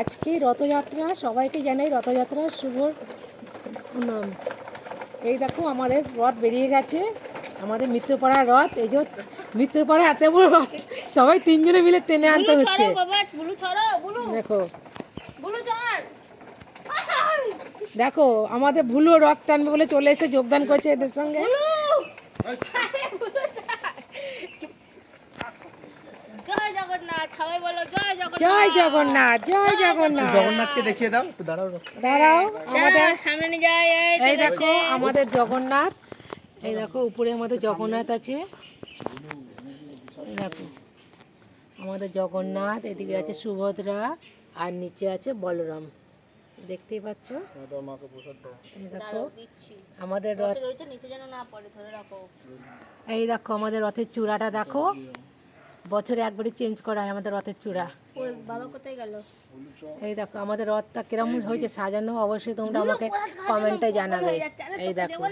আজকে রথযাত্রা সবাইকে জানাই রথযাত্রার শুভ প্রণাম। এই দেখো আমাদের রথ বেরিয়ে গেছে। আমাদের মিত্রপাড়ার রথ এই যে মিত্রপাড়া এত বড় রথ সবাই তিনজনে মিলে টেনে আনতে হচ্ছে। দেখো। দেখো আমাদের ভুলো রথ টানবে বলে চলে এসে যোগদান করছে এদের সঙ্গে জয় জগন্নাথ সবাই বলো জয় জগন্নাথ। জয় জগন্নাথ জয় জগন্নাথ। জগন্নাথকে দেখিয়ে দাও একটু দাঁড়াও দাঁড়াও আমাদের সামনে নিয়ে যায় এই এই দেখো আমাদের জগন্নাথ। এই দেখো উপরে আমাদের জগন্নাথ আছে। দেখো আমাদের জগন্নাথ এদিকে আছে সুভদ্রা আর নিচে আছে বলরাম। দেখতেই পাচ্ছ? এই দেখো আমাদের রথ ওইটা নিচে যেন না পড়ে ধরে রাখো। এই দেখো আমাদের রথের চূড়াটা দেখো। বছরে একবারই চেঞ্জ করা হয় আমাদের রথের চূড়া। বাবা কোথায় গেল? এই দেখো আমাদের রথটা কিরম হয়েছে সাজানো অবশ্যই তোমরা আমাকে কমেন্টে জানাবে। এই দেখো।